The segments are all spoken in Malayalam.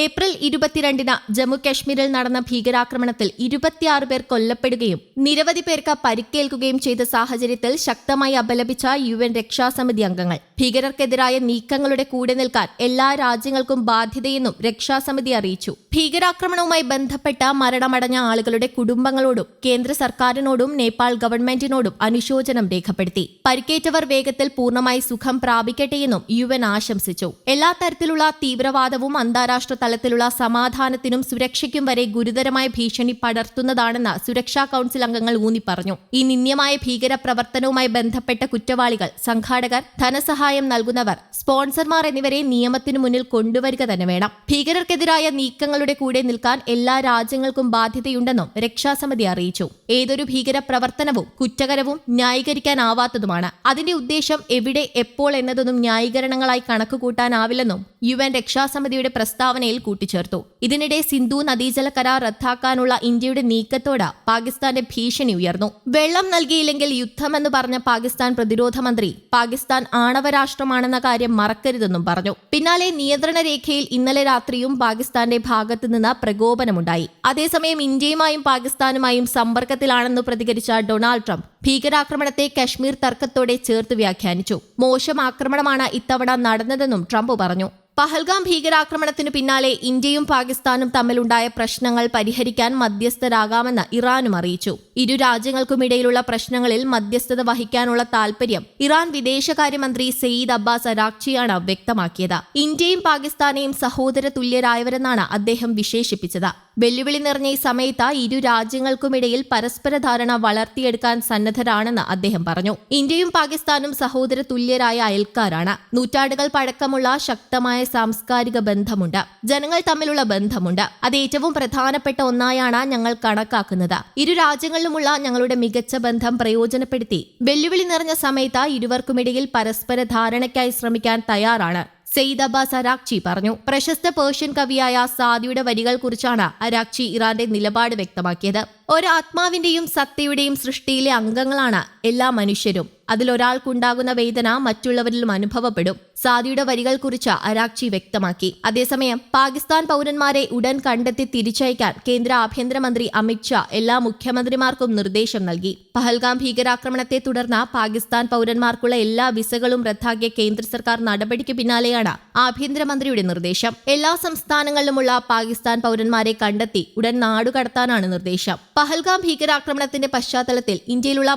ഏപ്രിൽ ഇരുപത്തിരണ്ടിന് ജമ്മു കാശ്മീരിൽ നടന്ന ഭീകരാക്രമണത്തിൽ ഇരുപത്തിയാറ് പേർ കൊല്ലപ്പെടുകയും നിരവധി പേർക്ക് പരിക്കേൽക്കുകയും ചെയ്ത സാഹചര്യത്തിൽ ശക്തമായി അപലപിച്ച യു എൻ രക്ഷാസമിതി അംഗങ്ങൾ. ഭീകരർക്കെതിരായ നീക്കങ്ങളുടെ കൂടെ നിൽക്കാൻ എല്ലാ രാജ്യങ്ങൾക്കും ബാധ്യതയെന്നും രക്ഷാസമിതി അറിയിച്ചു. ഭീകരാക്രമണവുമായി ബന്ധപ്പെട്ട മരണമടഞ്ഞ ആളുകളുടെ കുടുംബങ്ങളോടും കേന്ദ്ര സർക്കാരിനോടും നേപ്പാൾ ഗവൺമെന്റിനോടും അനുശോചനം രേഖപ്പെടുത്തി. പരിക്കേറ്റവർ വേഗത്തിൽ പൂർണമായി സുഖം പ്രാപിക്കട്ടെയെന്നും യു എൻ ആശംസിച്ചു. എല്ലാ തരത്തിലുള്ള തീവ്രവാദവും അന്താരാഷ്ട്ര തലത്തിലുള്ള സമാധാനത്തിനും സുരക്ഷയ്ക്കും വരെ ഗുരുതരമായ ഭീഷണി പടർത്തുന്നതാണെന്ന് സുരക്ഷാ കൌൺസിൽ അംഗങ്ങൾ ഊന്നി പറഞ്ഞു ഈ നിന്ദ്യമായ ഭീകര പ്രവർത്തനവുമായി ബന്ധപ്പെട്ട കുറ്റവാളികൾ സംഘാടകർ ധനസഹായം നൽകുന്നവർ സ്പോൺസർമാർ എന്നിവരെ നിയമത്തിനു മുന്നിൽ കൊണ്ടുവരിക തന്നെ വേണം. ഭീകരർക്കെതിരായ നീക്കങ്ങളുടെ കൂടെ നിൽക്കാൻ എല്ലാ രാജ്യങ്ങൾക്കും ബാധ്യതയുണ്ടെന്നും രക്ഷാസമിതി അറിയിച്ചു. ഏതൊരു ഭീകര പ്രവർത്തനവും കുറ്റകരവും ന്യായീകരിക്കാനാവാത്തതുമാണ്. അതിന്റെ ഉദ്ദേശം എവിടെ എപ്പോൾ എന്നതൊന്നും ന്യായീകരണങ്ങളായി കണക്കുകൂട്ടാനാവില്ലെന്നും യു എൻ രക്ഷാസമിതിയുടെ പ്രസ്താവനയിൽ കൂട്ടിച്ചേർത്തു. ഇതിനിടെ സിന്ധു നദീജല കരാർ റദ്ദാക്കാനുള്ള ഇന്ത്യയുടെ നീക്കത്തോട് പാകിസ്ഥാന്റെ ഭീഷണി ഉയർന്നു. വെള്ളം നൽകിയില്ലെങ്കിൽ യുദ്ധമെന്ന് പറഞ്ഞ പാകിസ്ഥാൻ പ്രതിരോധ മന്ത്രി പാകിസ്ഥാൻ ആണവ രാഷ്ട്രമാണെന്ന കാര്യം മറക്കരുതെന്നും പറഞ്ഞു. പിന്നാലെ നിയന്ത്രണ രേഖയിൽ ഇന്നലെ രാത്രിയും പാകിസ്ഥാന്റെ ഭാഗത്തു നിന്ന് പ്രകോപനമുണ്ടായി. അതേസമയം ഇന്ത്യയുമായും പാകിസ്ഥാനുമായും സമ്പർക്കത്തിലാണെന്ന് പ്രതികരിച്ച ഡൊണാൾഡ് ട്രംപ് ഭീകരാക്രമണത്തെ കശ്മീർ തർക്കത്തോടെ ചേർത്ത് വ്യാഖ്യാനിച്ചു. മോശം ആക്രമണമാണ് ഇത്തവണ നടന്നതെന്നും ട്രംപ് പറഞ്ഞു. പഹൽഗാം ഭീകരാക്രമണത്തിനു പിന്നാലെ ഇന്ത്യയും പാകിസ്ഥാനും തമ്മിലുണ്ടായ പ്രശ്നങ്ങൾ പരിഹരിക്കാൻ മധ്യസ്ഥരാകാമെന്ന് ഇറാനും അറിയിച്ചു. ഇരു രാജ്യങ്ങൾക്കുമിടയിലുള്ള പ്രശ്നങ്ങളിൽ മധ്യസ്ഥത വഹിക്കാനുള്ള താൽപര്യം ഇറാൻ വിദേശകാര്യമന്ത്രി സെയ്ദ് അബ്ബാസ് അരാക്ഷിയാണ് വ്യക്തമാക്കിയത്. ഇന്ത്യയും പാകിസ്ഥാനെയും സഹോദര തുല്യരായവരെന്നാണ് അദ്ദേഹം വിശേഷിപ്പിച്ചത്. വെല്ലുവിളി നിറഞ്ഞ ഈ സമയത്ത് ഇരു രാജ്യങ്ങൾക്കുമിടയിൽ പരസ്പര ധാരണ വളർത്തിയെടുക്കാൻ സന്നദ്ധരാണെന്ന് അദ്ദേഹം പറഞ്ഞു. ഇന്ത്യയും പാകിസ്ഥാനും സഹോദര തുല്യരായ അയൽക്കാരാണ്. നൂറ്റാണ്ടുകൾ പഴക്കമുള്ള ശക്തമായ സാംസ്കാരിക ബന്ധമുണ്ട്. ജനങ്ങൾ തമ്മിലുള്ള ബന്ധമുണ്ട്. അത് ഏറ്റവും പ്രധാനപ്പെട്ട ഒന്നായാണ് ഞങ്ങൾ കണക്കാക്കുന്നത്. ഇരു രാജ്യങ്ങളിലുമുള്ള ഞങ്ങളുടെ മികച്ച ബന്ധം പ്രയോജനപ്പെടുത്തി. വെല്ലുവിളി നിറഞ്ഞ സമയത്ത് ഇരുവർക്കുമിടയിൽ പരസ്പര ധാരണയ്ക്കായി ശ്രമിക്കാൻ തയ്യാറാണ്. സെയ്ദ് അബ്ബാസ് അരാക്ചി പറഞ്ഞു. പ്രശസ്ത പേർഷ്യൻ കവിയായ സാദിയുടെ വരികൾ കുറിച്ചാണ് അരാക്ചി ഇറാന്റെ നിലപാട് വ്യക്തമാക്കിയത്. ഒരാത്മാവിന്റെയും സത്തയുടെയും സൃഷ്ടിയിലെ അംഗങ്ങളാണ് എല്ലാ മനുഷ്യരും. അതിലൊരാൾക്കുണ്ടാകുന്ന വേദന മറ്റുള്ളവരിലും അനുഭവപ്പെടും. സാദിയുടെ വരികൾ കുറിച്ച് അരാക്ഷി വ്യക്തമാക്കി. അതേസമയം പാകിസ്ഥാൻ പൗരന്മാരെ ഉടൻ കണ്ടെത്തി തിരിച്ചയക്കാൻ കേന്ദ്ര ആഭ്യന്തരമന്ത്രി അമിത്ഷാ എല്ലാ മുഖ്യമന്ത്രിമാർക്കും നിർദ്ദേശം നൽകി. പഹൽഗാം ഭീകരാക്രമണത്തെ തുടർന്ന് പാകിസ്ഥാൻ പൗരന്മാർക്കുള്ള എല്ലാ വിസകളും റദ്ദാക്കിയ കേന്ദ്ര സർക്കാർ നടപടിക്ക് പിന്നാലെയാണ് ആഭ്യന്തരമന്ത്രിയുടെ നിർദ്ദേശം. എല്ലാ സംസ്ഥാനങ്ങളിലുമുള്ള പാകിസ്ഥാൻ പൗരന്മാരെ കണ്ടെത്തി ഉടൻ നാടുകടത്താനാണ് നിർദ്ദേശം. പഹൽഗാം ഭീകരാക്രമണത്തിന്റെ പശ്ചാത്തലത്തിൽ ഇന്ത്യയിലുള്ള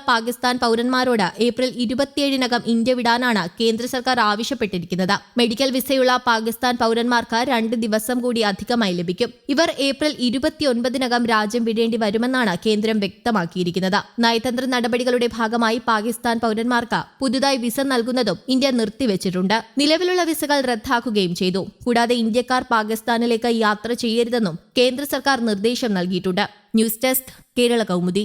പാകിസ്ഥാൻ പൗരന്മാരോട് ഏപ്രിൽ ഇരുപത്തിയേഴിനകം ഇന്ത്യ വിടാനാണ് കേന്ദ്ര സർക്കാർ ആവശ്യപ്പെട്ടിരിക്കുന്നത്. മെഡിക്കൽ വിസയുള്ള പാകിസ്ഥാൻ പൗരന്മാർക്ക് രണ്ട് ദിവസം കൂടി അധികമായി ലഭിക്കും. ഇവർ ഏപ്രിൽ ഇരുപത്തിയൊൻപതിനകം രാജ്യം വിടേണ്ടി വരുമെന്നാണ് കേന്ദ്രം വ്യക്തമാക്കിയിരിക്കുന്നത്. നയതന്ത്ര നടപടികളുടെ ഭാഗമായി പാകിസ്ഥാൻ പൗരന്മാർക്ക് പുതുതായി വിസ നൽകുന്നതും ഇന്ത്യ നിർത്തിവച്ചിട്ടുണ്ട്. നിലവിലുള്ള വിസകൾ റദ്ദാക്കുകയും ചെയ്തു. കൂടാതെ ഇന്ത്യക്കാർ പാകിസ്ഥാനിലേക്ക് യാത്ര ചെയ്യരുതെന്നും കേന്ദ്ര സർക്കാർ നിർദ്ദേശം നൽകിയിട്ടുണ്ട്. News desk Kerala Kaumudi.